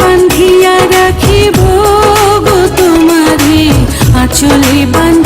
বান্ধিয়া রাখিব গো তোমারে। আঁচলে বান্ধ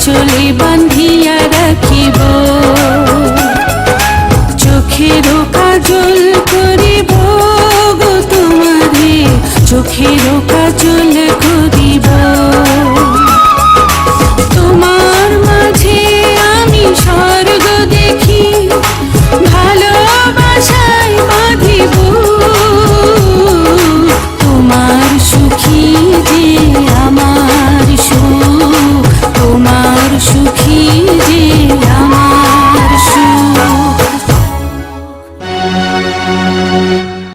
আঁচলে বান্ধিয়া রাখিব। চোখের কাজল করিব গো তোমারে। চোখের কাজল